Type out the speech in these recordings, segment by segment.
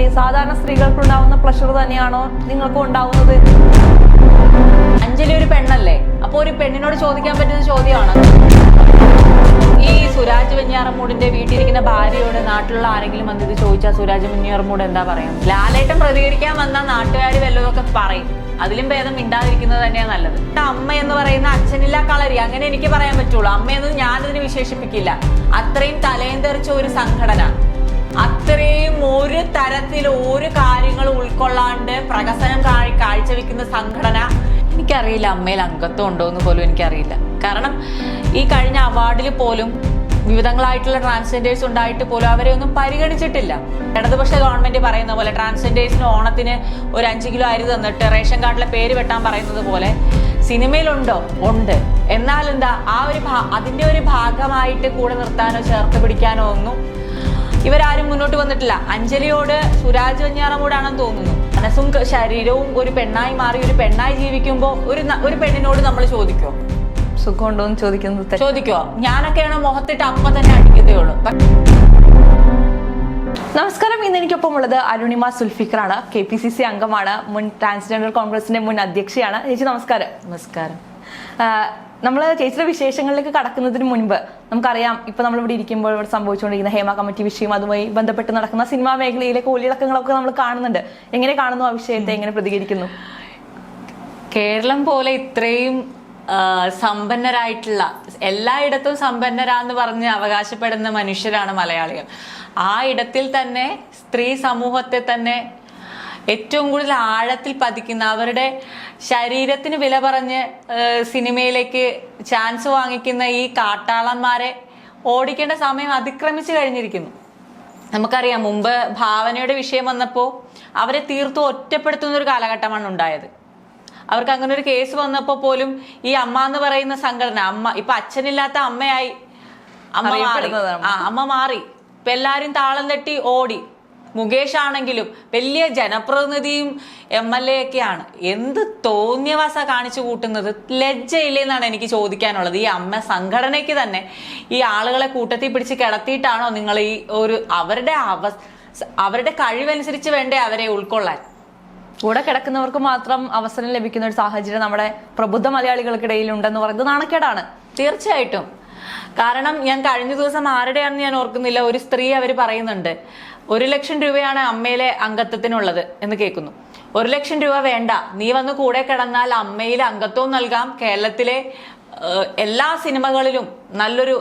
സ്ത്രീ സാധാരണ സ്ത്രീകൾക്ക് ഉണ്ടാവുന്ന പ്രഷർ തന്നെയാണോ നിങ്ങൾക്കും ഉണ്ടാവുന്നത്? അഞ്ജലി ഒരു പെണ്ണല്ലേ? അപ്പൊ ഒരു പെണ്ണിനോട് ചോദിക്കാൻ പറ്റുന്ന ചോദ്യമാണ്. ഈ സുരാജ് വെഞ്ഞാറമൂടിന്റെ വീട്ടിലിരിക്കുന്ന ഭാര്യയോട് നാട്ടിലുള്ള ആരെങ്കിലും വന്ന് ഇത് ചോദിച്ചാൽ സുരാജ് വെഞ്ഞാറമൂട് എന്താ പറയാം? ലാലേട്ടൻ പ്രതികരിക്കാൻ വന്ന നാട്ടുകാർ വല്ലതൊക്കെ പറയും. അതിലും ഭേദം മിണ്ടാതിരിക്കുന്നത് തന്നെയാണ് നല്ലത്. അമ്മ എന്ന് പറയുന്ന അച്ഛനില്ല കളരി അങ്ങനെ എനിക്ക് പറയാൻ പറ്റുള്ളൂ. അമ്മയെന്ന് ഞാനതിന് വിശേഷിപ്പിക്കില്ല. അത്രയും തലയും തെറിച്ച ഒരു സംഘടന. അത്രയും ഒരു തരത്തിൽ ഒരു കാര്യങ്ങൾ ഉൾക്കൊള്ളാണ്ട് പ്രകസനം കാഴ് കാഴ്ചവെക്കുന്ന സംഘടന. എനിക്കറിയില്ല അമ്മയിൽ അംഗത്വം ഉണ്ടോ എന്ന് പോലും എനിക്കറിയില്ല. കാരണം ഈ കഴിഞ്ഞ അവാർഡിൽ പോലും വിവിധങ്ങളായിട്ടുള്ള ട്രാൻസ്ജെൻഡേഴ്സ് ഉണ്ടായിട്ട് പോലും അവരെ ഒന്നും പരിഗണിച്ചിട്ടില്ല. ഇടതുപക്ഷ ഗവൺമെന്റ് പറയുന്ന പോലെ ട്രാൻസ്ജെൻഡേഴ്സിന് ഓണത്തിന് ഒരു അഞ്ച് കിലോ അരി തന്നിട്ട് റേഷൻ കാർഡിലെ പേര് വെട്ടാൻ പറയുന്നത് പോലെ സിനിമയിലുണ്ടോ? ഉണ്ട്. എന്നാൽ എന്താ ആ ഒരു അതിന്റെ ഒരു ഭാഗമായിട്ട് കൂടെ നിർത്താനോ ചേർത്ത് പിടിക്കാനോ ഒന്നും ഇവരാരും മുന്നോട്ട് വന്നിട്ടില്ല. അഞ്ജലിയോട് സുരാജ് വെഞ്ഞാറമൂടാണെന്ന് തോന്നുന്നു. മനസ്സും ശരീരവും ഒരു പെണ്ണായി മാറി ഒരു പെണ്ണായി ജീവിക്കുമ്പോൾ ഒരു ഒരു പെണ്ണിനോട് നമ്മൾ ചോദിക്കോ? സുഖമുണ്ടോ എന്ന് ചോദിക്കുന്നത് ചോദിക്കോ? ഞാനൊക്കെയാണ് മുഖത്തിട്ട് അമ്മ തന്നെ അടിക്കത്തേ ഉള്ളൂ നമസ്കാരം. ഇന്ന് എനിക്കൊപ്പം ഉള്ളത് അരുണിമ സുൽഫിക്കറാണ്. കെ പി സി സി അംഗമാണ്. മുൻ ട്രാൻസ്ജെൻഡർ കോൺഗ്രസിന്റെ മുൻ അധ്യക്ഷയാണ്. ചേച്ചി നമസ്കാരം. നമസ്കാരം. നമ്മൾ ചേച്ചിയുടെ വിശേഷങ്ങളിലേക്ക് കടക്കുന്നതിന് മുൻപ് നമുക്കറിയാം ഇപ്പൊ നമ്മൾ ഇവിടെ ഇരിക്കുമ്പോൾ ഇവിടെ സംഭവിച്ചുകൊണ്ടിരിക്കുന്ന ഹേമ കമ്മിറ്റി വിഷയം അതുമായി ബന്ധപ്പെട്ട് നടക്കുന്ന സിനിമാ മേഖലയിലെ കോലിളക്കങ്ങളൊക്കെ നമ്മൾ കാണുന്നുണ്ട്. എങ്ങനെ കാണുന്നു ആ വിഷയത്തെ എങ്ങനെ പ്രതികരിക്കുന്നു? കേരളം പോലെ ഇത്രയും സമ്പന്നരായിട്ടുള്ള എല്ലായിടത്തും സമ്പന്നരാന്ന് പറഞ്ഞ് അവകാശപ്പെടുന്ന മനുഷ്യരാണ് മലയാളികൾ. ആ ഇടത്തിൽ തന്നെ സ്ത്രീ സമൂഹത്തെ തന്നെ ഏറ്റവും കൂടുതൽ ആഴത്തിൽ പതിക്കുന്ന അവരുടെ ശരീരത്തിന് വില പറഞ്ഞ് സിനിമയിലേക്ക് ചാൻസ് വാങ്ങിക്കുന്ന ഈ കാട്ടാളന്മാരെ ഓടിക്കേണ്ട സമയം അതിക്രമിച്ചു കഴിഞ്ഞിരിക്കുന്നു. നമുക്കറിയാം മുമ്പ് ഭാവനയുടെ വിഷയം വന്നപ്പോൾ അവരെ തീർത്തും ഒറ്റപ്പെടുത്തുന്ന ഒരു കാലഘട്ടമാണ് ഉണ്ടായത്. അവർക്ക് അങ്ങനെ ഒരു കേസ് വന്നപ്പോൾ പോലും ഈ അമ്മ എന്ന് പറയുന്ന സംഘടന അമ്മ ഇപ്പൊ അച്ഛനില്ലാത്ത അമ്മയായി അമ്മ മാറി. ആ അമ്മ മാറി. ഇപ്പൊ എല്ലാരും താളം തട്ടി ഓടി. മുകേഷ് ആണെങ്കിലും വലിയ ജനപ്രതിനിധിയും എം എൽ എ ഒക്കെയാണ്. എന്ത് തോന്നിയവാസ കാണിച്ചു കൂട്ടുന്നത്? ലജ്ജയില്ലെന്നാണ് എനിക്ക് ചോദിക്കാനുള്ളത്. ഈ അമ്മ സംഘടനയ്ക്ക് തന്നെ ഈ ആളുകളെ കൂട്ടത്തിൽ പിടിച്ച് കിടത്തിയിട്ടാണോ നിങ്ങൾ ഈ ഒരു അവരുടെ അവ അവരുടെ കഴിവനുസരിച്ച് വേണ്ടേ അവരെ ഉൾക്കൊള്ളാൻ? കൂടെ കിടക്കുന്നവർക്ക് മാത്രം അവസരം ലഭിക്കുന്ന ഒരു സാഹചര്യം നമ്മുടെ പ്രബുദ്ധ മലയാളികൾക്കിടയിൽ ഉണ്ടെന്ന് പറയുന്നത് നാണക്കേടാണ്. തീർച്ചയായിട്ടും. കാരണം ഞാൻ കഴിഞ്ഞ ദിവസം ആരുടെയാണെന്ന് ഞാൻ ഓർക്കുന്നില്ല. ഒരു സ്ത്രീ അവർ പറയുന്നുണ്ട്. ഒരു ലക്ഷം രൂപയാണ് അമ്മയിലെ അംഗത്വത്തിനുള്ളത് എന്ന് കേൾക്കുന്നു. ഒരു ലക്ഷം രൂപ വേണ്ട. നീ വന്ന് കൂടെ കിടന്നാൽ അമ്മയിലെ അംഗത്വവും നൽകാം. കേരളത്തിലെ എല്ലാ സിനിമകളിലും നല്ലൊരു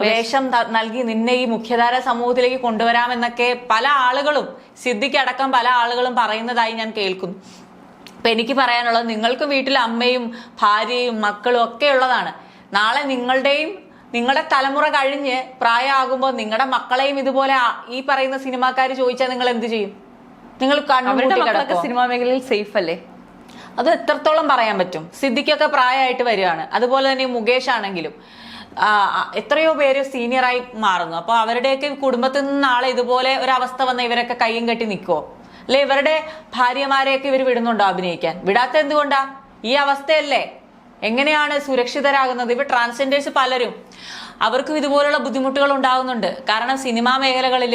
വേഷം നൽകി നിന്നെ ഈ മുഖ്യധാര സമൂഹത്തിലേക്ക് കൊണ്ടുവരാമെന്നൊക്കെ പല ആളുകളും സിദ്ധിക്കടക്കം പല ആളുകളും പറയുന്നതായി ഞാൻ കേൾക്കുന്നു. അപ്പൊ എനിക്ക് പറയാനുള്ളത് നിങ്ങൾക്ക് വീട്ടിൽ അമ്മയും ഭാര്യയും മക്കളും ഒക്കെ ഉള്ളതാണ്. നാളെ നിങ്ങളുടെയും നിങ്ങളുടെ തലമുറ കഴിഞ്ഞ് പ്രായമാകുമ്പോൾ നിങ്ങളുടെ മക്കളെയും ഇതുപോലെ ഈ പറയുന്ന സിനിമാക്കാർ ചോദിച്ചാൽ നിങ്ങൾ എന്ത് ചെയ്യും? നിങ്ങൾ സിനിമാ മേഖലയിൽ സേഫ് അല്ലേ? അത് എത്രത്തോളം പറയാൻ പറ്റും? സിദ്ദിഖൊക്കെ പ്രായമായിട്ട് വരികയാണ്. അതുപോലെ തന്നെ മുകേഷ് ആണെങ്കിലും എത്രയോ പേര് സീനിയറായി മാറുന്നു. അപ്പൊ അവരുടെയൊക്കെ കുടുംബത്തിൽ നിന്ന് നാളെ ഇതുപോലെ ഒരവസ്ഥ വന്ന ഇവരൊക്കെ കയ്യും കെട്ടി നിൽക്കുമോ അല്ലെ ഇവരുടെ ഭാര്യമാരെയൊക്കെ ഇവർ വിടുന്നുണ്ടോ അഭിനയിക്കാൻ? വിടാത്ത എന്തുകൊണ്ടാ? ഈ അവസ്ഥയല്ലേ. എങ്ങനെയാണ് സുരക്ഷിതരാകുന്നത്? ഇവ ട്രാൻസ്ജെൻഡേഴ്സ് പലരും. അവർക്കും ഇതുപോലുള്ള ബുദ്ധിമുട്ടുകൾ ഉണ്ടാകുന്നുണ്ട്. കാരണം സിനിമാ മേഖലകളിൽ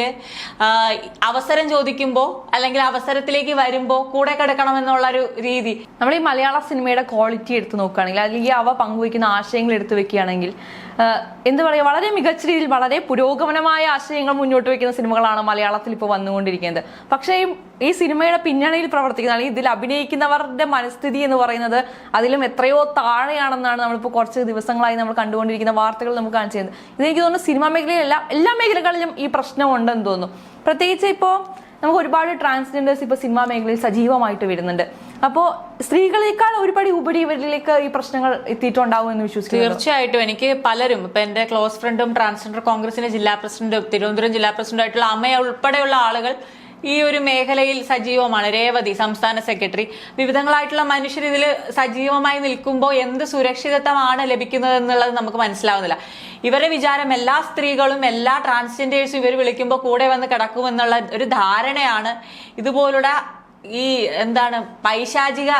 അവസരം ചോദിക്കുമ്പോൾ അല്ലെങ്കിൽ അവസരത്തിലേക്ക് വരുമ്പോൾ കൂടെ കിടക്കണം എന്നുള്ള ഒരു രീതി. നമ്മൾ ഈ മലയാള സിനിമയുടെ ക്വാളിറ്റി എടുത്ത് നോക്കുകയാണെങ്കിൽ അല്ലെങ്കിൽ അവ പങ്കുവയ്ക്കുന്ന ആശയങ്ങൾ എടുത്തു വെക്കുകയാണെങ്കിൽ എന്ത് പറയുക വളരെ മികച്ച രീതിയിൽ വളരെ പുരോഗമനമായ ആശയങ്ങൾ മുന്നോട്ട് വയ്ക്കുന്ന സിനിമകളാണ് മലയാളത്തിൽ ഇപ്പോൾ വന്നുകൊണ്ടിരിക്കുന്നത്. പക്ഷേ ഈ- സിനിമയുടെ പിന്നണിയിൽ പ്രവർത്തിക്കുന്ന അല്ലെങ്കിൽ ഇതിൽ അഭിനയിക്കുന്നവരുടെ മനസ്ഥിതി എന്ന് പറയുന്നത് അതിലും എത്രയോ താഴെയാണെന്നാണ് നമ്മളിപ്പോൾ കുറച്ച് ദിവസങ്ങളായി നമ്മൾ കണ്ടുകൊണ്ടിരിക്കുന്ന വാർത്തകൾ നമുക്ക് കാണിച്ചു തരുന്നത്. ഇതെനിക്ക് തോന്നുന്നു സിനിമാ മേഖലയിലല്ല എല്ലാ മേഖലകളിലും ഈ പ്രശ്നം ഉണ്ടെന്ന് തോന്നുന്നു. പ്രത്യേകിച്ച് ഇപ്പോൾ നമുക്ക് ഒരുപാട് ട്രാൻസ്ജെൻഡേഴ്സ് ഇപ്പോൾ സിനിമാ മേഖലയിൽ സജീവമായിട്ട് വരുന്നുണ്ട്. അപ്പോൾ സ്ത്രീകളേക്കാൾ ഒരുപടി ഉപരി ഇവരിലേക്ക് ഈ പ്രശ്നങ്ങൾ എത്തിയിട്ടുണ്ടാവും എന്ന് വിശ്വസിക്കുന്നു തീർച്ചയായിട്ടും. എനിക്ക് പലരും ഇപ്പൊ എന്റെ ക്ലോസ് ഫ്രണ്ടും ട്രാൻസ്ജെൻഡർ കോൺഗ്രസിന്റെ ജില്ലാ പ്രസിഡന്റും തിരുവനന്തപുരം ജില്ലാ പ്രസിഡന്റും ആയിട്ടുള്ള അമ്മയ ഉൾപ്പെടെയുള്ള ആളുകൾ ഈ ഒരു മേഖലയിൽ സജീവമാണ്. രേവതി സംസ്ഥാന സെക്രട്ടറി വിവിധങ്ങളായിട്ടുള്ള മനുഷ്യർ ഇതിൽ സജീവമായി നിൽക്കുമ്പോൾ എന്ത് സുരക്ഷിതത്വമാണ് ലഭിക്കുന്നത് എന്നുള്ളത് നമുക്ക് മനസ്സിലാവുന്നില്ല. ഇവരെ വിചാരം എല്ലാ സ്ത്രീകളും എല്ലാ ട്രാൻസ്ജെൻഡേഴ്സും ഇവർ വിളിക്കുമ്പോൾ കൂടെ വന്ന് കിടക്കുമെന്നുള്ള ഒരു ധാരണയാണ് ഇതുപോലുള്ള ഈ എന്താണ് പൈശാചിക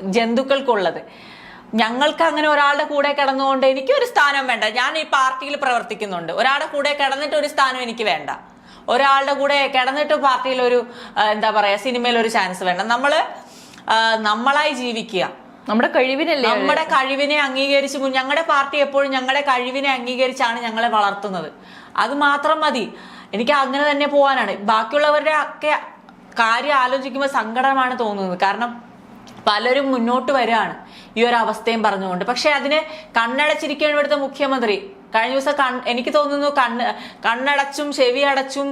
ജന്തുക്കൾക്കുള്ളത്. ഞങ്ങൾക്ക് അങ്ങനെ ഒരാളുടെ കൂടെ കിടന്നുകൊണ്ട് എനിക്ക് ഒരു സ്ഥാനം വേണ്ട. ഞാൻ ഈ പാർട്ടിയിൽ പ്രവർത്തിക്കുന്നുണ്ട്. ഒരാളുടെ കൂടെ കിടന്നിട്ട് ഒരു സ്ഥാനം എനിക്ക് വേണ്ട. ഒരാളുടെ കൂടെ കിടന്നിട്ട് പാർട്ടിയിൽ ഒരു എന്താ പറയാ സിനിമയിൽ ഒരു ചാൻസ് വേണ്ട. നമ്മൾ നമ്മളായി ജീവിക്കുക. നമ്മുടെ കഴിവിനല്ലേ? നമ്മുടെ കഴിവിനെ അംഗീകരിച്ച് ഞങ്ങളുടെ പാർട്ടി എപ്പോഴും ഞങ്ങളുടെ കഴിവിനെ അംഗീകരിച്ചാണ് ഞങ്ങളെ വളർത്തുന്നത്. അത് മാത്രം മതി. എനിക്ക് അങ്ങനെ തന്നെ പോവാനാണ്. ബാക്കിയുള്ളവരുടെ ഒക്കെ കാര്യം ആലോചിക്കുമ്പോൾ സങ്കടമാണ് തോന്നുന്നത്. കാരണം പലരും മുന്നോട്ട് വരികയാണ് ഈ ഒരു അവസ്ഥയും പറഞ്ഞുകൊണ്ട്. പക്ഷെ അതിന് കണ്ണടച്ചിരിക്കുകയാണ് ഇവിടുത്തെ മുഖ്യമന്ത്രി. കഴിഞ്ഞ ദിവസം കൺ എനിക്ക് തോന്നുന്നു കണ്ണ് കണ്ണടച്ചും ചെവി അടച്ചും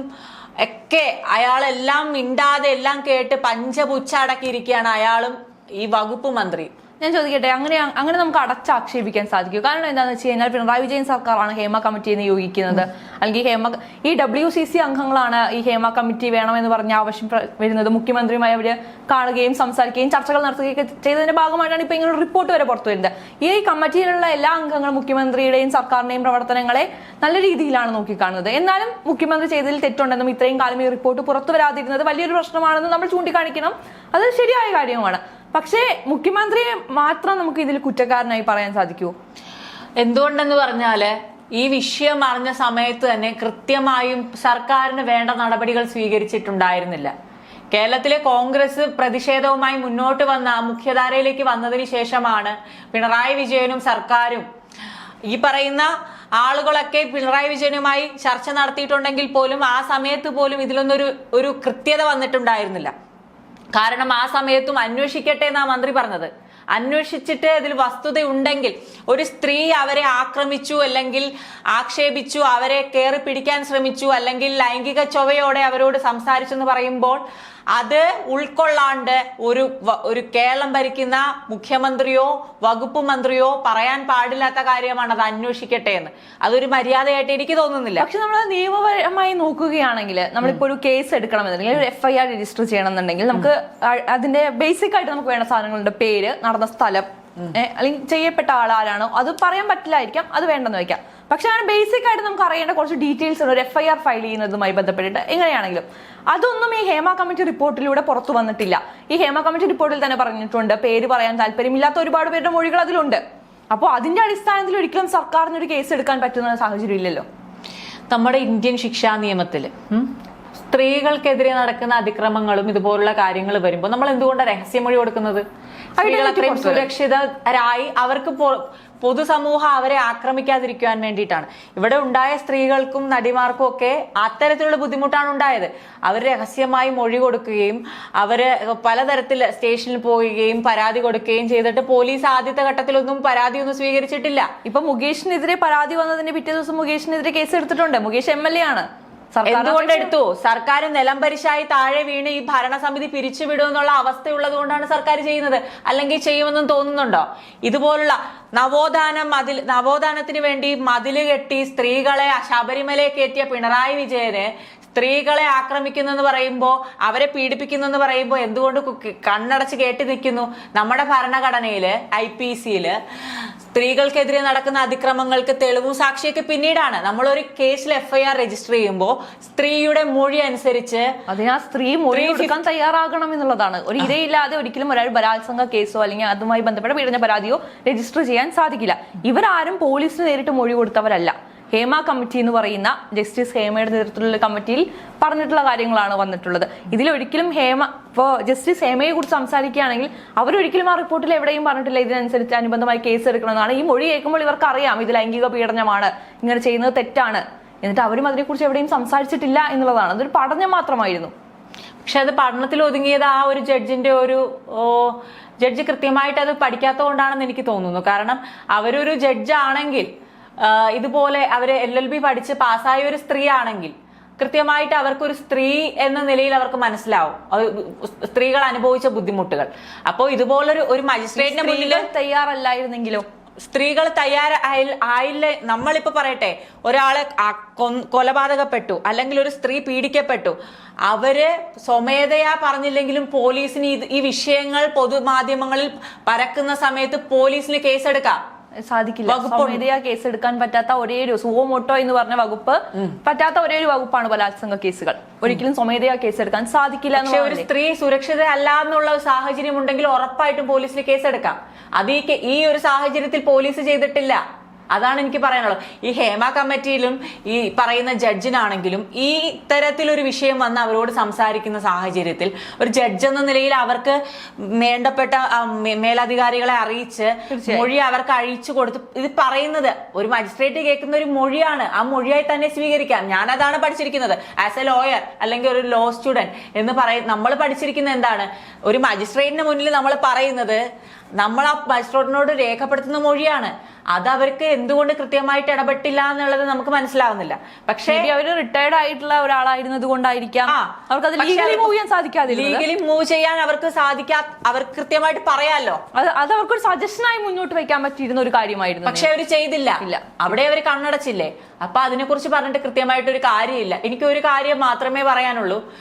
ഒക്കെ അയാളെല്ലാം മിണ്ടാതെ എല്ലാം കേട്ട് പഞ്ചപുച്ച അടക്കിയിരിക്കുകയാണ് അയാളും ഈ വകുപ്പ് മന്ത്രി. ഞാൻ ചോദിക്കട്ടെ അങ്ങനെ അങ്ങനെ നമുക്ക് അടച്ചാക്ഷേപിക്കാൻ സാധിക്കും കാരണം എന്താണെന്ന് വെച്ച് കഴിഞ്ഞാൽ പിണറായി വിജയൻ സർക്കാരാണ് ഹേമ കമ്മിറ്റിയെ നിയോഗിക്കുന്നത് അല്ലെങ്കിൽ ഹേമ ഈ ഡബ്ല്യു സി സി അംഗങ്ങളാണ് ഈ ഹേമ കമ്മിറ്റി വേണമെന്ന് പറഞ്ഞ ആവശ്യം വരുന്നത്. മുഖ്യമന്ത്രിയുമായി അവർ കാണുകയും സംസാരിക്കുകയും ചർച്ചകൾ നടത്തുകയും ചെയ്തതിന്റെ ഭാഗമായിട്ടാണ് ഇപ്പൊ ഇങ്ങനെ റിപ്പോർട്ട് വരെ പുറത്തു വരുന്നത്. ഈ കമ്മിറ്റിയിലുള്ള എല്ലാ അംഗങ്ങളും മുഖ്യമന്ത്രിയുടെയും സർക്കാരിന്റെയും പ്രവർത്തനങ്ങളെ നല്ല രീതിയിലാണ് നോക്കിക്കാണുന്നത്. എന്നാലും മുഖ്യമന്ത്രി ചെയ്തതിൽ തെറ്റുണ്ടെന്നും ഇത്രയും കാലം ഈ റിപ്പോർട്ട് പുറത്തു വരാതിരുന്നത് വലിയൊരു പ്രശ്നമാണെന്ന് നമ്മൾ ചൂണ്ടിക്കാണിക്കണം. അത് ശരിയായ കാര്യവുമാണ്. പക്ഷേ മുഖ്യമന്ത്രിയെ മാത്രം നമുക്ക് ഇതിൽ കുറ്റക്കാരനായി പറയാൻ സാധിക്കൂ. എന്തുകൊണ്ടെന്ന് പറഞ്ഞാൽ ഈ വിഷയം അറിഞ്ഞ സമയത്ത് തന്നെ കൃത്യമായും സർക്കാരിന് വേണ്ട നടപടികൾ സ്വീകരിച്ചിട്ടുണ്ടായിരുന്നില്ല. കേരളത്തിലെ കോൺഗ്രസ് പ്രതിഷേധവുമായി മുന്നോട്ട് വന്ന മുഖ്യധാരയിലേക്ക് വന്നതിന് ശേഷമാണ് പിണറായി വിജയനും സർക്കാരും ഈ പറയുന്ന ആളുകളൊക്കെ പിണറായി വിജയനുമായി ചർച്ച നടത്തിയിട്ടുണ്ടെങ്കിൽ പോലും ആ സമയത്ത് പോലും ഇതിലൊന്നൊരു ഒരു കൃത്യത വന്നിട്ടുണ്ടായിരുന്നില്ല. കാരണം ആ സമയത്തും അന്വേഷിക്കട്ടെ എന്നാ മന്ത്രി പറഞ്ഞത്. അന്വേഷിച്ചിട്ട് അതിൽ വസ്തുത ഉണ്ടെങ്കിൽ ഒരു സ്ത്രീ അവരെ ആക്രമിച്ചു അല്ലെങ്കിൽ ആക്ഷേപിച്ചു അവരെ കയറി പിടിക്കാൻ ശ്രമിച്ചു അല്ലെങ്കിൽ ലൈംഗിക ചൊവയോടെ അവരോട് സംസാരിച്ചു എന്ന് പറയുമ്പോൾ അത് ഉൾക്കൊള്ളാണ്ട് ഒരു ഒരു കേരളം ഭരിക്കുന്ന മുഖ്യമന്ത്രിയോ വകുപ്പ് മന്ത്രിയോ പറയാൻ പാടില്ലാത്ത കാര്യമാണ് അത് അന്വേഷിക്കട്ടെ എന്ന്. അതൊരു മര്യാദയായിട്ട് എനിക്ക് തോന്നുന്നില്ല. പക്ഷെ നമ്മൾ നിയമപരമായി നോക്കുകയാണെങ്കിൽ നമ്മളിപ്പോ ഒരു കേസ് എടുക്കണമെന്നുണ്ടെങ്കിൽ ഒരു എഫ് ഐ ആർ രജിസ്റ്റർ ചെയ്യണമെന്നുണ്ടെങ്കിൽ നമുക്ക് അതിന്റെ ബേസിക് ആയിട്ട് നമുക്ക് വേണ്ട സാധനങ്ങളുടെ പേര് നടന്ന സ്ഥലം അല്ലെങ്കിൽ ചെയ്യപ്പെട്ട ആൾ ആരാണോ അത് പറയാൻ പറ്റില്ലായിരിക്കാം അത് വേണ്ടെന്ന് വെക്കാം പക്ഷെ അങ്ങനെ ബേസിക് ആയിട്ട് നമുക്ക് അറിയേണ്ട കുറച്ച് ഡീറ്റെയിൽസ് ഉണ്ട്. ഒരു എഫ് ഐ ആർ ഫയൽ ചെയ്യുന്നതുമായി ബന്ധപ്പെട്ടിട്ട് എങ്ങനെയാണെങ്കിലും. അതൊന്നും ഈ ഹേമ കമ്മിറ്റി റിപ്പോർട്ടിലൂടെ പുറത്തു വന്നിട്ടില്ല. ഈ ഹേമ കമ്മിറ്റി റിപ്പോർട്ടിൽ തന്നെ പറഞ്ഞിട്ടുണ്ട് പേര് പറയാൻ താല്പര്യമില്ലാത്ത ഒരുപാട് പേരുടെ മൊഴികൾ അതിലുണ്ട്. അപ്പോൾ അതിന്റെ അടിസ്ഥാനത്തിൽ ഒരിക്കലും സർക്കാരിന് ഒരു കേസ് എടുക്കാൻ പറ്റുന്ന സാഹചര്യം ഇല്ലല്ലോ. നമ്മുടെ ഇന്ത്യൻ ശിക്ഷാ നിയമത്തിൽ സ്ത്രീകൾക്കെതിരെ നടക്കുന്ന അതിക്രമങ്ങളും ഇതുപോലുള്ള കാര്യങ്ങൾ വരുമ്പോൾ നമ്മൾ എന്തുകൊണ്ടാണ് രഹസ്യമൊഴി കൊടുക്കുന്നത്? സ്ത്രീകൾ അത്രയും സുരക്ഷിതരായി അവർക്ക് പൊതുസമൂഹം അവരെ ആക്രമിക്കാതിരിക്കുവാൻ വേണ്ടിയിട്ടാണ്. ഇവിടെ ഉണ്ടായ സ്ത്രീകൾക്കും നടിമാർക്കും ഒക്കെ അത്തരത്തിലുള്ള ബുദ്ധിമുട്ടാണ് ഉണ്ടായത്. അവർ രഹസ്യമായി മൊഴി കൊടുക്കുകയും അവർ പലതരത്തിൽ സ്റ്റേഷനിൽ പോവുകയും പരാതി കൊടുക്കുകയും ചെയ്തിട്ട് പോലീസ് ആദ്യത്തെ ഘട്ടത്തിലൊന്നും പരാതി ഒന്നും സ്വീകരിച്ചിട്ടില്ല. ഇപ്പൊ മുകേഷിനെതിരെ പരാതി വന്നതിന്റെ പിറ്റേ ദിവസം മുകേഷിനെതിരെ കേസ് എടുത്തിട്ടുണ്ട് മുകേഷ് എം എൽ എ ആണ്. എന്തുകൊണ്ട് എടുത്തു? സർക്കാർ നിലംപരിശായി താഴെ വീണ് ഈ ഭരണസമിതി പിരിച്ചുവിടും എന്നുള്ള അവസ്ഥയുള്ളത് കൊണ്ടാണ് സർക്കാർ ചെയ്യുന്നത്. അല്ലെങ്കിൽ ചെയ്യുമെന്നും തോന്നുന്നുണ്ടോ? ഇതുപോലുള്ള നവോത്ഥാന മതിൽ നവോത്ഥാനത്തിന് വേണ്ടി മതിൽ കെട്ടി സ്ത്രീകളെ ശബരിമലയെ കയറ്റിയ പിണറായി വിജയന് സ്ത്രീകളെ ആക്രമിക്കുന്നു എന്ന് പറയുമ്പോൾ അവരെ പീഡിപ്പിക്കുന്നു എന്ന് പറയുമ്പോൾ എന്തുകൊണ്ട് കണ്ണടച്ച് കേട്ടി നിൽക്കുന്നു? നമ്മുടെ ഭരണഘടനയിൽ ഐ പി സിയിൽ സ്ത്രീകൾക്കെതിരെ നടക്കുന്ന അതിക്രമങ്ങൾക്ക് തെളിവും സാക്ഷിയൊക്കെ പിന്നീടാണ്. നമ്മളൊരു കേസിൽ എഫ്ഐആർ രജിസ്റ്റർ ചെയ്യുമ്പോൾ സ്ത്രീയുടെ മൊഴി അനുസരിച്ച് അതിനാ സ്ത്രീ മൊഴി കൊടുക്കാൻ തയ്യാറാകണം എന്നുള്ളതാണ്. ഒരു ഇരയില്ലാതെ ഒരിക്കലും ഒരാൾ ബലാത്സംഗ കേസോ അല്ലെങ്കിൽ അതുമായി ബന്ധപ്പെട്ട പീഡന പരാതിയോ രജിസ്റ്റർ ചെയ്യാൻ സാധിക്കില്ല. ഇവരാരും പോലീസിന് നേരിട്ട് മൊഴി കൊടുത്തവരല്ല. ഹേമ കമ്മിറ്റി എന്ന് പറയുന്ന ജസ്റ്റിസ് ഹേമയുടെ നേതൃത്വത്തിലുള്ള കമ്മിറ്റിയിൽ പറഞ്ഞിട്ടുള്ള കാര്യങ്ങളാണ് വന്നിട്ടുള്ളത്. ഇതിലൊരിക്കലും ഹേമ ഇപ്പോൾ ജസ്റ്റിസ് ഹേമയെ കുറിച്ച് സംസാരിക്കുകയാണെങ്കിൽ അവരൊരിക്കലും ആ റിപ്പോർട്ടിൽ എവിടെയും പറഞ്ഞിട്ടില്ല. ഇതിനനുസരിച്ച് അനുബന്ധമായി കേസ് എടുക്കണമെന്നാണ്. ഈ മൊഴി കേൾക്കുമ്പോൾ ഇവർക്ക് അറിയാം ഇത് ലൈംഗിക പീഡനമാണ് ഇങ്ങനെ ചെയ്യുന്നത് തെറ്റാണ്. എന്നിട്ട് അവരും അതിനെക്കുറിച്ച് എവിടെയും സംസാരിച്ചിട്ടില്ല എന്നുള്ളതാണ്. അതൊരു പഠനം മാത്രമായിരുന്നു. പക്ഷെ അത് പഠനത്തിൽ ഒതുങ്ങിയത് ആ ഒരു ജഡ്ജിന്റെ ഒരു ജഡ്ജ് കൃത്യമായിട്ട് അത് പഠിക്കാത്തത് കൊണ്ടാണെന്ന് എനിക്ക് തോന്നുന്നു. കാരണം അവരൊരു ജഡ്ജ് ആണെങ്കിൽ ആ, ഇതുപോലെ അവർ എൽ എൽ ബി പഠിച്ച് പാസ്സായ ഒരു സ്ത്രീ ആണെങ്കിൽ കൃത്യമായിട്ട് അവർക്കൊരു സ്ത്രീ എന്ന നിലയിൽ അവർക്ക് മനസ്സിലാവും. സ്ത്രീകൾ അനുഭവിച്ച ബുദ്ധിമുട്ടുകൾ. അപ്പോൾ ഇതുപോലൊരു ഒരു മജിസ്ട്രേറ്റിന്റെ മുന്നിൽ തയ്യാറല്ലായിരുന്നെങ്കിലും? സ്ത്രീകൾ തയ്യാറായി ആയില്ല നമ്മളിപ്പോ പറയട്ടെ ഒരാളെ കൊലപാതകപ്പെട്ടു അല്ലെങ്കിൽ ഒരു സ്ത്രീ പീഡിക്കപ്പെട്ടു അവർ സ്വമേധയാ പറഞ്ഞില്ലെങ്കിലും പോലീസിന് ഈ വിഷയങ്ങൾ പൊതുമാധ്യമങ്ങളിൽ പരക്കുന്ന സമയത്ത് പോലീസിന് കേസെടുക്കാം. സാധിക്കില്ല. സ്വമേധയാ കേസ് എടുക്കാൻ പറ്റാത്ത ഒരേ ഒരു സുവോമോട്ടോ എന്ന് പറഞ്ഞ വകുപ്പ് പറ്റാത്ത ഒരേ ഒരു വകുപ്പാണ് ബലാത്സംഗ കേസുകൾ. ഒരിക്കലും സ്വമേധയാ കേസ് എടുക്കാൻ സാധിക്കില്ല ഒരു സ്ത്രീ സുരക്ഷിത അല്ല എന്നുള്ള സാഹചര്യം ഉണ്ടെങ്കിൽ ഉറപ്പായിട്ടും പോലീസിന് കേസെടുക്കാം. അത് ഈ ഈ ഒരു സാഹചര്യത്തിൽ പോലീസ് ചെയ്തിട്ടില്ല. അതാണ് എനിക്ക് പറയാനുള്ളത്. ഈ ഹേമ കമ്മിറ്റിയിലും ഈ പറയുന്ന ജഡ്ജിനാണെങ്കിലും ഈ ഇത്തരത്തിലൊരു വിഷയം വന്ന് അവരോട് സംസാരിക്കുന്ന സാഹചര്യത്തിൽ ഒരു ജഡ്ജ് എന്ന നിലയിൽ അവർക്ക് വേണ്ടപ്പെട്ട മേലധികാരികളെ അറിയിച്ച് മൊഴി അവർക്ക് അഴിച്ചു കൊടുത്ത് ഇത് പറയുന്നത് ഒരു മജിസ്ട്രേറ്റ് കേൾക്കുന്ന ഒരു മൊഴിയാണ്. ആ മൊഴിയായി തന്നെ സ്വീകരിക്കാം. ഞാൻ അതാണ് പഠിച്ചിരിക്കുന്നത്. ആസ് എ ലോയർ അല്ലെങ്കിൽ ഒരു ലോ സ്റ്റുഡന്റ് എന്ന് പറയും നമ്മൾ പഠിച്ചിരിക്കുന്ന എന്താണ്? ഒരു മജിസ്ട്രേറ്റിന് മുന്നിൽ നമ്മൾ പറയുന്നത് നമ്മൾ ആ മജിസ്ട്രേറ്റിനോട് രേഖപ്പെടുത്തുന്ന മൊഴിയാണ്. അത് അവർക്ക് എന്തുകൊണ്ട് കൃത്യമായിട്ട് ഇടപെട്ടില്ല എന്നുള്ളത് നമുക്ക് മനസ്സിലാവുന്നില്ല. പക്ഷേ അവർ റിട്ടയർഡ് ആയിട്ടുള്ള ഒരാളായിരുന്നത് കൊണ്ടായിരിക്കാം. അവർക്ക് അത് ലീഗലി മൂവ് ചെയ്യാൻ സാധിക്കാതില്ല ലീഗലി മൂവ് ചെയ്യാൻ അവർക്ക് സാധിക്കാ അവർക്ക് കൃത്യമായിട്ട് പറയാലോ? അത് അത് അവർക്കൊരു സജഷനായി മുന്നോട്ട് വെക്കാൻ പറ്റിയിരുന്ന ഒരു കാര്യമായിരുന്നു. പക്ഷെ അവർ ചെയ്തില്ല. ഇല്ല. അവിടെ അവർ കണ്ണടച്ചില്ലേ? അപ്പൊ അതിനെക്കുറിച്ച് പറഞ്ഞിട്ട് കൃത്യമായിട്ട് ഒരു കാര്യമില്ല. എനിക്ക് ഒരു കാര്യം മാത്രമേ പറയാനുള്ളൂ.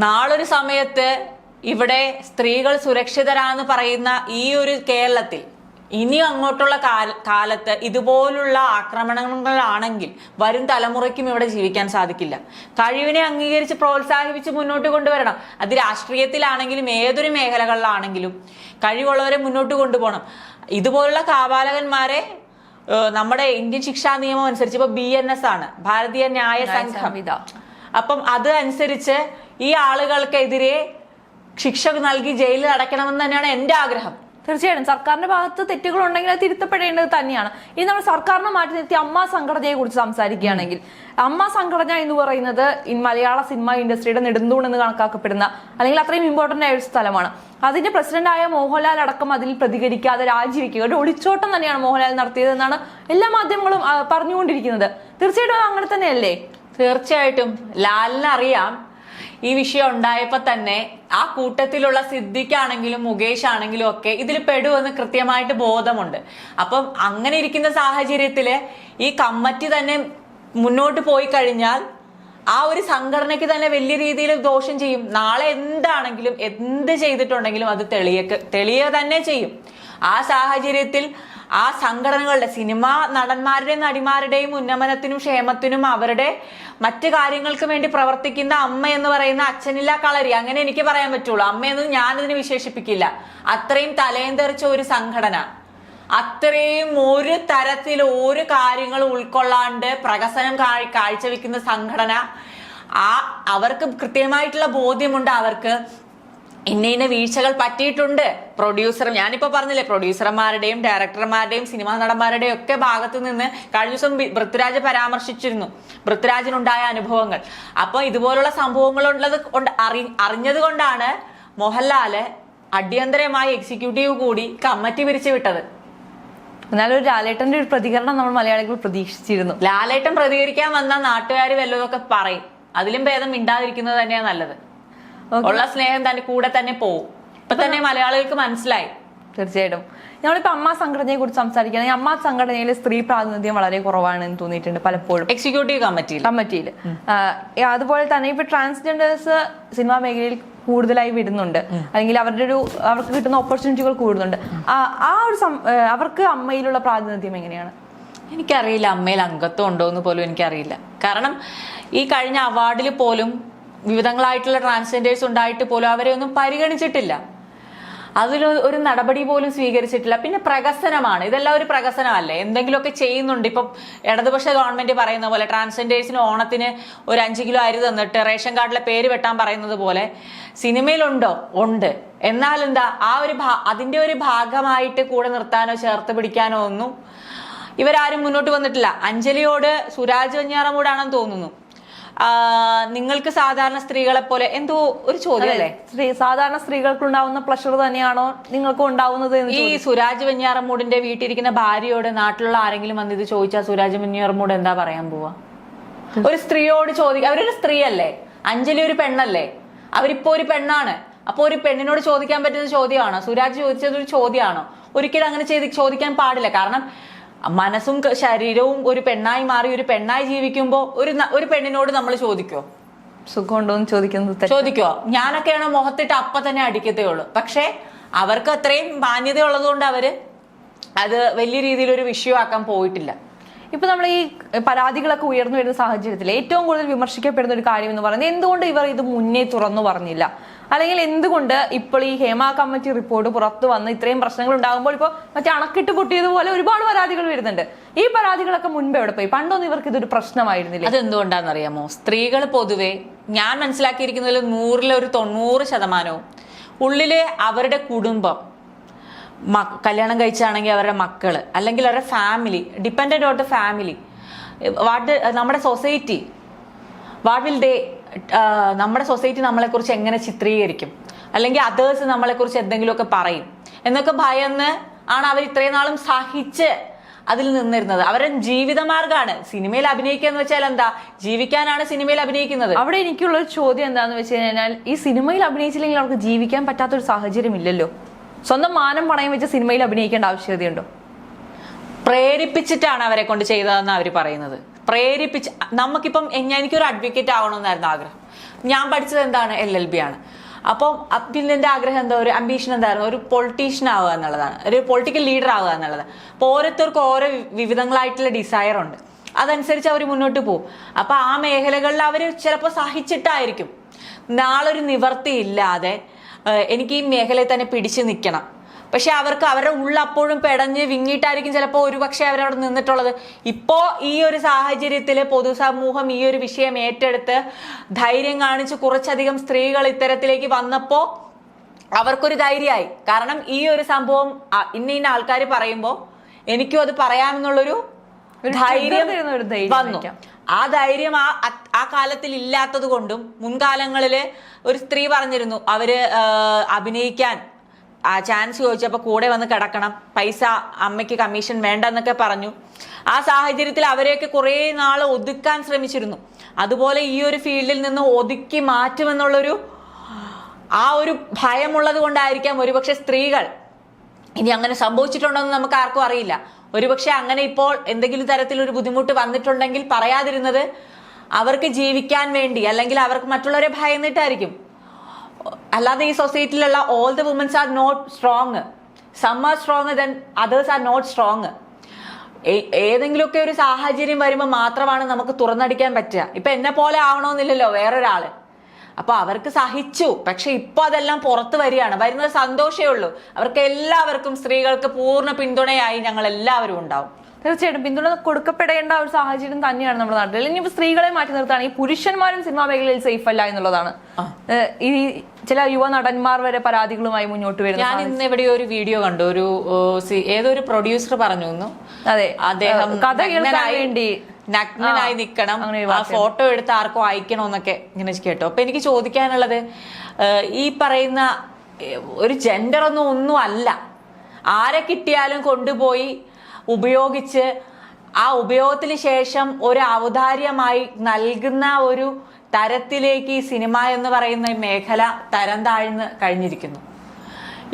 നാളൊരു സമയത്ത് ഇവിടെ സ്ത്രീകൾ സുരക്ഷിതരാന്ന് പറയുന്ന ഈ ഒരു കേരളത്തിൽ ഇനി അങ്ങോട്ടുള്ള കാല- കാലത്ത് ഇതുപോലുള്ള ആക്രമണങ്ങളാണെങ്കിൽ വരും തലമുറയ്ക്കും ഇവിടെ ജീവിക്കാൻ സാധിക്കില്ല. കഴിവിനെ അംഗീകരിച്ച് പ്രോത്സാഹിപ്പിച്ച് മുന്നോട്ട് കൊണ്ടുവരണം. അത് രാഷ്ട്രീയത്തിലാണെങ്കിലും ഏതൊരു മേഖലകളിലാണെങ്കിലും കഴിവുള്ളവരെ മുന്നോട്ട് കൊണ്ടുപോകണം. ഇതുപോലുള്ള കാപാലകന്മാരെ നമ്മുടെ ഇന്ത്യൻ ശിക്ഷാ നിയമം അനുസരിച്ച് ഇപ്പൊ ബി എൻ എസ് ആണ് ഭാരതീയ ന്യായ സംഘം. അപ്പം അത് അനുസരിച്ച് ഈ ആളുകൾക്കെതിരെ ശിക്ഷ നൽകി ജയിലിൽ അടയ്ക്കണമെന്ന് തന്നെയാണ് എന്റെ ആഗ്രഹം. തീർച്ചയായിട്ടും. സർക്കാരിന്റെ ഭാഗത്ത് തെറ്റുകൾ ഉണ്ടെങ്കിൽ അത് തിരുത്തപ്പെടേണ്ടത് തന്നെയാണ്. ഇനി നമ്മൾ സർക്കാരിനെ മാറ്റി നിർത്തി അമ്മ സംഘടനയെ കുറിച്ച് സംസാരിക്കുകയാണെങ്കിൽ. അമ്മ സംഘടന എന്ന് പറയുന്നത് മലയാള സിനിമ ഇൻഡസ്ട്രിയുടെ നെടുന്തൂൺ എന്ന് കണക്കാക്കപ്പെടുന്ന അല്ലെങ്കിൽ അത്രയും ഇമ്പോർട്ടന്റ് ആയ ഒരു സ്ഥലമാണ്. അതിന്റെ പ്രസിഡന്റായ മോഹൻലാൽ അടക്കം അതിൽ പ്രതികരിക്കാതെ രാജിവെക്കുക ഒരു ഒളിച്ചോട്ടം തന്നെയാണ് മോഹൻലാൽ നടത്തിയതെന്നാണ് എല്ലാ മാധ്യമങ്ങളും പറഞ്ഞുകൊണ്ടിരിക്കുന്നത്. തീർച്ചയായിട്ടും അങ്ങനെ തന്നെയല്ലേ? തീർച്ചയായിട്ടും. ലാലിന് അറിയാം ഈ വിഷയം ഉണ്ടായപ്പോ തന്നെ ആ കൂട്ടത്തിലുള്ള സിദ്ദിഖാണെങ്കിലും മുകേഷ് ആണെങ്കിലും ഒക്കെ ഇതിൽ പെടുമെന്ന് കൃത്യമായിട്ട് ബോധമുണ്ട്. അപ്പം അങ്ങനെ ഇരിക്കുന്ന സാഹചര്യത്തിൽ ഈ കമ്മിറ്റി തന്നെ മുന്നോട്ട് പോയി കഴിഞ്ഞാൽ ആ ഒരു സംഘടനയ്ക്ക് തന്നെ വലിയ രീതിയിൽ ദോഷം ചെയ്യും. നാളെ എന്താണെങ്കിലും എന്ത് ചെയ്തിട്ടുണ്ടെങ്കിലും അത് തെളിയക്ക് തെളിയ തന്നെ ചെയ്യും. ആ സാഹചര്യത്തിൽ ആ സംഘടനകളുടെ സിനിമ നടന്മാരുടെയും നടിമാരുടെയും ഉന്നമനത്തിനും ക്ഷേമത്തിനും അവരുടെ മറ്റ് കാര്യങ്ങൾക്ക് വേണ്ടി പ്രവർത്തിക്കുന്ന അമ്മ എന്ന് പറയുന്ന അച്ഛനില്ല കളരി. അങ്ങനെ എനിക്ക് പറയാൻ പറ്റുള്ളൂ. അമ്മയെന്ന് ഞാനിതിനെ വിശേഷിപ്പിക്കില്ല. അത്രയും തലയും തെറിച്ച ഒരു സംഘടന. അത്രയും ഒരു തരത്തിൽ ഒരു കാര്യങ്ങൾ ഉൾക്കൊള്ളാണ്ട് പ്രകസനം കാഴ്- കാഴ്ചവെക്കുന്ന സംഘടന. ആ അവർക്ക് കൃത്യമായിട്ടുള്ള ബോധ്യമുണ്ട് അവർക്ക് ഇന്ന ഇന്ന വീഴ്ചകൾ പറ്റിയിട്ടുണ്ട്. പ്രൊഡ്യൂസർ ഞാനിപ്പോ പറഞ്ഞില്ലേ പ്രൊഡ്യൂസർമാരുടെയും ഡയറക്ടർമാരുടെയും സിനിമാ നടന്മാരുടെയും ഒക്കെ ഭാഗത്ത് നിന്ന് കഴിഞ്ഞ ദിവസം പൃഥ്വിരാജ് പരാമർശിച്ചിരുന്നു. പൃഥ്വിരാജിനുണ്ടായ അനുഭവങ്ങൾ. അപ്പൊ ഇതുപോലുള്ള സംഭവങ്ങൾ ഉള്ളത് അറി അറിഞ്ഞത് കൊണ്ടാണ് മോഹൻലാൽ അടിയന്തരമായി എക്സിക്യൂട്ടീവ് കൂടി കമ്മിറ്റി പിരിച്ചു വിട്ടത് എന്നാലും ഒരു ലാലേട്ടന്റെ ഒരു പ്രതികരണം നമ്മൾ മലയാളികൾ പ്രതീക്ഷിച്ചിരുന്നു. ലാലേട്ടൻ പ്രതികരിക്കാൻ വന്ന നാട്ടുകാർ വല്ലതൊക്കെ പറയും. അതിലും ഭേദം മിണ്ടാതിരിക്കുന്നത് തന്നെയാണ് നല്ലത്. ഉള്ള സ്നേഹം തന്നെ കൂടെ തന്നെ പോവും. ഇപ്പൊ തന്നെ മലയാളികൾക്ക് മനസ്സിലായി. തീർച്ചയായിട്ടും. നമ്മളിപ്പോ അമ്മ സംഘടനയെ കുറിച്ച് സംസാരിക്കുകയാണെങ്കിൽ അമ്മ സംഘടനയിൽ സ്ത്രീ പ്രാതിനിധ്യം വളരെ കുറവാണ് എന്ന് തോന്നിയിട്ടുണ്ട് പലപ്പോഴും. എക്സിക്യൂട്ടീവ് കമ്മിറ്റിയിൽ കമ്മിറ്റിയിൽ അതുപോലെ തന്നെ ഇപ്പൊ ട്രാൻസ്ജെൻഡേഴ്സ് സിനിമാ മേഖലയിൽ കൂടുതലായി വിടുന്നുണ്ട്. അല്ലെങ്കിൽ അവരുടെ ഒരു അവർക്ക് കിട്ടുന്ന ഓപ്പർച്യൂണിറ്റികൾ കൂടുന്നുണ്ട്. ആ ആ ഒരു അവർക്ക് അമ്മയിലുള്ള പ്രാതിനിധ്യം എങ്ങനെയാണ്? എനിക്കറിയില്ല അമ്മയിൽ അംഗത്വം ഉണ്ടോ എന്ന് പോലും എനിക്കറിയില്ല. കാരണം ഈ കഴിഞ്ഞ അവാർഡിൽ പോലും വിവിധങ്ങളായിട്ടുള്ള ട്രാൻസ്ജെൻഡേഴ്സ് ഉണ്ടായിട്ട് പോലും അവരെ ഒന്നും പരിഗണിച്ചിട്ടില്ല. അതിൽ ഒരു നടപടി പോലും സ്വീകരിച്ചിട്ടില്ല. പിന്നെ പ്രകസനമാണ് ഇതെല്ലാം ഒരു പ്രകസനമല്ലേ എന്തെങ്കിലുമൊക്കെ ചെയ്യുന്നുണ്ട്. ഇപ്പം ഇടതുപക്ഷ ഗവൺമെന്റ് പറയുന്ന പോലെ ട്രാൻസ്ജെൻഡേഴ്സിന് ഓണത്തിന് ഒരു അഞ്ച് കിലോ അരി തന്നിട്ട് റേഷൻ കാർഡിലെ പേര് വെട്ടാൻ പറയുന്നത് പോലെ സിനിമയിലുണ്ടോ? ഉണ്ട്. എന്നാൽ എന്താ ആ ഒരു അതിന്റെ ഒരു ഭാഗമായിട്ട് കൂടെ നിർത്താനോ ചേർത്ത് പിടിക്കാനോ ഒന്നും ഇവരാരും മുന്നോട്ട് വന്നിട്ടില്ല. അഞ്ജലിയോട് സുരാജ് വെഞ്ഞാറമൂടാണെന്ന് തോന്നുന്നു. നിങ്ങൾക്ക് സാധാരണ സ്ത്രീകളെ പോലെ എന്തോ ഒരു ചോദ്യം അല്ലേ? സ്ത്രീ സാധാരണ സ്ത്രീകൾക്ക് ഉണ്ടാവുന്ന പ്ലഷർ തന്നെയാണോ നിങ്ങൾക്ക് ഉണ്ടാവുന്നത് ഈ സുരാജ് വെഞ്ഞാറമൂടിന്റെ വീട്ടിലിരിക്കുന്ന ഭാര്യയോട് നാട്ടിലുള്ള ആരെങ്കിലും വന്ന് ഇത് ചോദിച്ചാൽ സുരാജ് വെഞ്ഞാറമൂട് എന്താ പറയാൻ പോവാ? ഒരു സ്ത്രീയോട് ചോദിക്കുക അവരൊരു സ്ത്രീയല്ലേ? അഞ്ജലി ഒരു പെണ്ണല്ലേ? അവരിപ്പോ ഒരു പെണ്ണാണ്. അപ്പൊ ഒരു പെണ്ണിനോട് ചോദിക്കാൻ പറ്റുന്ന ചോദ്യമാണോ? സുരാജ് ചോദിച്ചത് ഒരു ചോദ്യമാണോ? ഒരിക്കലും അങ്ങനെ ചെയ്ത് ചോദിക്കാൻ പാടില്ല. കാരണം മനസ്സും ശരീരവും ഒരു പെണ്ണായി മാറി ഒരു പെണ്ണായി ജീവിക്കുമ്പോൾ ഒരു ഒരു പെണ്ണിനോട് നമ്മൾ ചോദിക്കോ? സുഖമുണ്ടോന്ന് ചോദിക്കുന്നത് ചോദിക്കോ? ഞാനൊക്കെയാണ് മുഖത്തിട്ട് അപ്പ തന്നെ അടിക്കത്തേ ഉള്ളൂ. പക്ഷേ അവർക്ക് അത്രയും മാന്യത ഉള്ളതുകൊണ്ട് അവർ അത് വലിയ രീതിയിൽ ഒരു വിഷയമാക്കാൻ പോയിട്ടില്ല. ഇപ്പൊ നമ്മൾ ഈ പരാതികളൊക്കെ ഉയർന്നു വരുന്ന സാഹചര്യത്തിൽ ഏറ്റവും കൂടുതൽ വിമർശിക്കപ്പെടുന്ന ഒരു കാര്യം എന്ന് പറയുന്നത് എന്തുകൊണ്ട് ഇവർ ഇത് മുന്നേ തുറന്നു പറഞ്ഞില്ല? അല്ലെങ്കിൽ എന്തുകൊണ്ട് ഇപ്പോൾ ഈ ഹേമ കമ്മിറ്റി റിപ്പോർട്ട് പുറത്തു വന്ന് ഇത്രയും പ്രശ്നങ്ങൾ ഉണ്ടാകുമ്പോൾ ഇപ്പോൾ മറ്റേ അണക്കിട്ട് പൊട്ടിയതുപോലെ ഒരുപാട് പരാതികൾ വരുന്നുണ്ട്. ഈ പരാതികളൊക്കെ മുൻപ് എവിടെ പോയി? പണ്ടൊന്നും ഇവർക്ക് ഇതൊരു പ്രശ്നമായിരുന്നില്ല. അതെന്തുകൊണ്ടാണെന്നറിയാമോ? സ്ത്രീകൾ പൊതുവെ ഞാൻ മനസ്സിലാക്കിയിരിക്കുന്നതിൽ നൂറിലൊരു തൊണ്ണൂറ് ശതമാനവും ഉള്ളിലെ അവരുടെ കുടുംബം കല്യാണം കഴിച്ചാണെങ്കിൽ അവരുടെ മക്കൾ അല്ലെങ്കിൽ അവരുടെ family dependent out family what നമ്മുടെ സൊസൈറ്റി വാട്ട് വിൽ ദേ നമ്മുടെ സൊസൈറ്റി നമ്മളെക്കുറിച്ച് എങ്ങനെ ചിത്രീകരിക്കും? അല്ലെങ്കിൽ അതേഴ്സ് നമ്മളെക്കുറിച്ച് എന്തെങ്കിലുമൊക്കെ പറയും? എന്നൊക്കെ ഭയന്ന് ആണ് അവർ ഇത്രയും നാളും സഹിച്ച് അതിൽ നിന്നിരുന്നത്. അവരുടെ ജീവിതമാർഗമാണ് സിനിമയിൽ അഭിനയിക്കുക എന്ന് വെച്ചാൽ എന്താ? ജീവിക്കാനാണ് സിനിമയിൽ അഭിനയിക്കുന്നത്. അവിടെ എനിക്കുള്ള ഒരു ചോദ്യം എന്താന്ന് വെച്ച് കഴിഞ്ഞാൽ ഈ സിനിമയിൽ അഭിനയിച്ചില്ലെങ്കിൽ അവർക്ക് ജീവിക്കാൻ പറ്റാത്തൊരു സാഹചര്യം ഇല്ലല്ലോ. സ്വന്തം മാനം പണയം വെച്ച് സിനിമയിൽ അഭിനയിക്കേണ്ട ആവശ്യകതയുണ്ടോ? പ്രേരിപ്പിച്ചിട്ടാണ് അവരെ കൊണ്ട് ചെയ്തതെന്ന് അവർ പറയുന്നത്. പ്രേരിപ്പിച്ച് നമുക്കിപ്പം എനിക്കൊരു അഡ്വക്കേറ്റ് ആവണമെന്നായിരുന്നു ആഗ്രഹം. ഞാൻ പഠിച്ചത് എന്താണ്? എൽ എൽ ബി ആണ്. അപ്പം പിന്നെ ആഗ്രഹം എന്താ? ഒരു അംബീഷൻ എന്തായിരുന്നു? ഒരു പൊളിറ്റീഷ്യൻ ആവുക എന്നുള്ളതാണ്. ഒരു പൊളിറ്റിക്കൽ ലീഡർ ആവുക എന്നുള്ളത് അപ്പോൾ ഓരോരുത്തർക്കും ഓരോ വിവിധങ്ങളായിട്ടുള്ള ഡിസയർ ഉണ്ട്. അതനുസരിച്ച് അവർ മുന്നോട്ട് പോകും. അപ്പോൾ ആ മേഖലകളിൽ അവർ ചിലപ്പോൾ സഹിച്ചിട്ടായിരിക്കും. നാളൊരു നിവർത്തി ഇല്ലാതെ ഏഹ്, എനിക്ക് ഈ മേഖലയിൽ തന്നെ പിടിച്ചു നിൽക്കണം പക്ഷെ അവർക്ക് അവരുടെ ഉള്ളിൽ അപ്പോഴും പെടഞ്ഞ് വിങ്ങിയിട്ടായിരിക്കും ചിലപ്പോൾ ഒരുപക്ഷെ അവരവിടെ നിന്നിട്ടുള്ളത്. ഇപ്പോൾ ഈ ഒരു സാഹചര്യത്തിൽ പൊതുസമൂഹം ഈ ഒരു വിഷയം ഏറ്റെടുത്ത് ധൈര്യം കാണിച്ച് കുറച്ചധികം സ്ത്രീകൾ ഇത്തരത്തിലേക്ക് വന്നപ്പോൾ അവർക്കൊരു ധൈര്യമായി. കാരണം ഈ ഒരു സംഭവം ഇന്ന ഇന്ന ആൾക്കാർ പറയുമ്പോൾ എനിക്കും അത് പറയാമെന്നുള്ളൊരു ഒരു ധൈര്യം ഒരു വന്നു. ആ ധൈര്യം ആ ആ കാലത്തിൽ ഇല്ലാത്തത് കൊണ്ടും മുൻകാലങ്ങളിൽ ഒരു സ്ത്രീ പറഞ്ഞിരുന്നു അവർ അഭിനയിക്കാൻ. ആ ചാൻസ് ചോദിച്ചപ്പോൾ കൂടെ വന്ന് കിടക്കണം പൈസ അമ്മയ്ക്ക് കമ്മീഷൻ വേണ്ടെന്നൊക്കെ പറഞ്ഞു. ആ സാഹചര്യത്തിൽ അവരെയൊക്കെ കുറേ നാൾ ഒതുക്കാൻ ശ്രമിച്ചിരുന്നു. അതുപോലെ ഈ ഒരു ഫീൽഡിൽ നിന്ന് ഒതുക്കി മാറ്റുമെന്നുള്ളൊരു ആ ഒരു ഭയമുള്ളത് കൊണ്ടായിരിക്കാം ഒരുപക്ഷെ സ്ത്രീകൾ ഇനി അങ്ങനെ സംഭവിച്ചിട്ടുണ്ടോ എന്ന് നമുക്ക് ആർക്കും അറിയില്ല. ഒരുപക്ഷെ അങ്ങനെ ഇപ്പോൾ എന്തെങ്കിലും തരത്തിൽ ഒരു ബുദ്ധിമുട്ട് വന്നിട്ടുണ്ടെങ്കിൽ പറയാതിരുന്നത് അവർക്ക് ജീവിക്കാൻ വേണ്ടി അല്ലെങ്കിൽ അവർക്ക് മറ്റുള്ളവരെ ഭയന്നിട്ടായിരിക്കും അല്ലാതെ ഈ സൊസൈറ്റിയിലുള്ള all the womans are not strong some are strong then others are not strong ഏതെങ്കിലുമൊക്കെ ഒരു സാഹചര്യം വരുമ്പോൾ മാത്രമാണ് നമുക്ക് തുറന്നടിക്കാൻ പറ്റുക. ഇപ്പൊ എന്നെ പോലെ ആവണമെന്നില്ലല്ലോ വേറൊരാൾ. അപ്പൊ അവർക്ക് സഹിച്ചു. പക്ഷെ ഇപ്പൊ അതെല്ലാം പുറത്തു വരികയാണ്. വരുന്നത് സന്തോഷമേ ഉള്ളൂ. അവർക്ക് എല്ലാവർക്കും സ്ത്രീകൾക്ക് പൂർണ പിന്തുണയായി ഞങ്ങൾ എല്ലാവരും ഉണ്ടാവും. തീർച്ചയായിട്ടും. പിന്തുണ കൊടുക്കപ്പെടേണ്ട ഒരു സാഹചര്യം തന്നെയാണ് നമ്മുടെ നാട്ടിൽ. ഇനി സ്ത്രീകളെ മാറ്റി നിർത്താണെങ്കിൽ പുരുഷന്മാരും സിനിമാ മേഖലയിൽ സേഫ് അല്ല എന്നുള്ളതാണ്. ഈ ചില യുവ നടന്മാർ വരെ പരാതികളുമായി മുന്നോട്ട് വരുന്നത് ഞാൻ ഇന്ന് ഇവിടെ ഒരു വീഡിയോ കണ്ടു. ഒരു ഏതൊരു ഏതോ ഒരു പ്രൊഡ്യൂസർ പറഞ്ഞു അതെ. അദ്ദേഹം കഥ കേൾക്കാൻ വേണ്ടി നഗ്നനായി നിൽക്കണം ആ ഫോട്ടോ എടുത്ത് ആർക്കും അയക്കണം എന്നൊക്കെ ഇങ്ങനെ കേട്ടോ. അപ്പൊ എനിക്ക് ചോദിക്കാനുള്ളത് ഈ പറയുന്ന ഒരു ജെൻഡർ ഒന്നും ഒന്നും അല്ല. ആരെ കിട്ടിയാലും കൊണ്ടുപോയി ഉപയോഗിച്ച് ആ ഉപയോഗത്തിന് ശേഷം ഒരു ഔദാര്യമായി നൽകുന്ന ഒരു തരത്തിലേക്ക് ഈ സിനിമ എന്ന് പറയുന്ന മേഖല തരം താഴ്ന്ന് കഴിഞ്ഞിരിക്കുന്നു.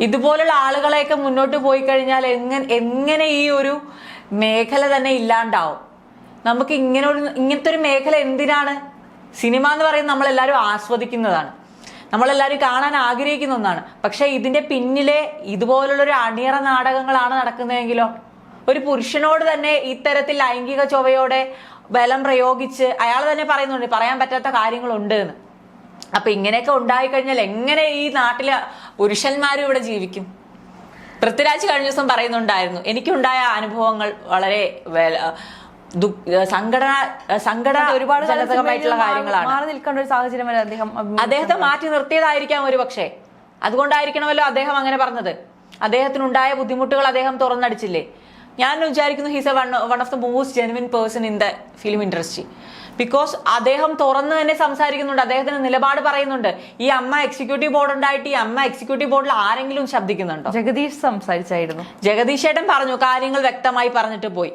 ഇതുപോലുള്ള ആളുകളെയൊക്കെ മുന്നോട്ട് പോയി കഴിഞ്ഞാൽ എങ്ങനെ എങ്ങനെ ഈ ഒരു മേഖല തന്നെ ഇല്ലാണ്ടാവും. നമുക്ക് ഇങ്ങനെ ഒരു ഇങ്ങനത്തെ ഒരു മേഖല എന്തിനാണ്? സിനിമ എന്ന് പറയുന്നത് നമ്മളെല്ലാവരും ആസ്വദിക്കുന്നതാണ്. നമ്മളെല്ലാവരും കാണാൻ ആഗ്രഹിക്കുന്ന ഒന്നാണ്. പക്ഷെ ഇതിന്റെ പിന്നിലെ ഇതുപോലുള്ളൊരു അണിയറ നാടകങ്ങളാണ് നടക്കുന്നതെങ്കിലോ? ഒരു പുരുഷനോട് തന്നെ ഇത്തരത്തിൽ ലൈംഗിക ചൊവയോടെ ബലം പ്രയോഗിച്ച് അയാൾ തന്നെ പറയുന്നുണ്ട് പറയാൻ പറ്റാത്ത കാര്യങ്ങളുണ്ട് എന്ന് അപ്പൊ ഇങ്ങനെയൊക്കെ ഉണ്ടായി കഴിഞ്ഞാൽ എങ്ങനെ ഈ നാട്ടിലെ പുരുഷന്മാരും ഇവിടെ ജീവിക്കും? പൃഥ്വിരാജ് കഴിഞ്ഞ ദിവസം പറയുന്നുണ്ടായിരുന്നു എനിക്കുണ്ടായ അനുഭവങ്ങൾ വളരെ വേല- സംഘടന ഒരുപാട് ജനകമായിട്ടുള്ള കാര്യങ്ങളാണ്. മാറി നിൽക്കേണ്ട ഒരു സാഹചര്യം വരെ അദ്ദേഹം. അദ്ദേഹത്തെ മാറ്റി നിർത്തിയതായിരിക്കാം ഒരു പക്ഷേ. അതുകൊണ്ടായിരിക്കണമല്ലോ അദ്ദേഹം അങ്ങനെ പറഞ്ഞത്. അദ്ദേഹത്തിനുണ്ടായ ബുദ്ധിമുട്ടുകൾ അദ്ദേഹം തുറന്നടിച്ചില്ലേ? ഞാൻ വിചാരിക്കുന്നു he's a one one of the most genuine person in the film industry because അദ്ദേഹം തുറന്ന് തന്നെ സംസാരിക്കുന്നുണ്ട്. അദ്ദേഹത്തിന് നിലപാട് പറയുന്നുണ്ട്. ഈ അമ്മ എക്സിക്യൂട്ടീവ് ബോർഡ് ഉണ്ടായിട്ട് ഈ അമ്മ എക്സിക്യൂട്ടീവ് ബോർഡിൽ ആരെങ്കിലും ശബ്ദിക്കുന്നുണ്ടോ? ജഗദീഷ് സംസാരിച്ചായിരുന്നു. ജഗദീഷ് ഏട്ടൻ പറഞ്ഞു കാര്യങ്ങൾ വ്യക്തമായി പറഞ്ഞിട്ട് പോയി.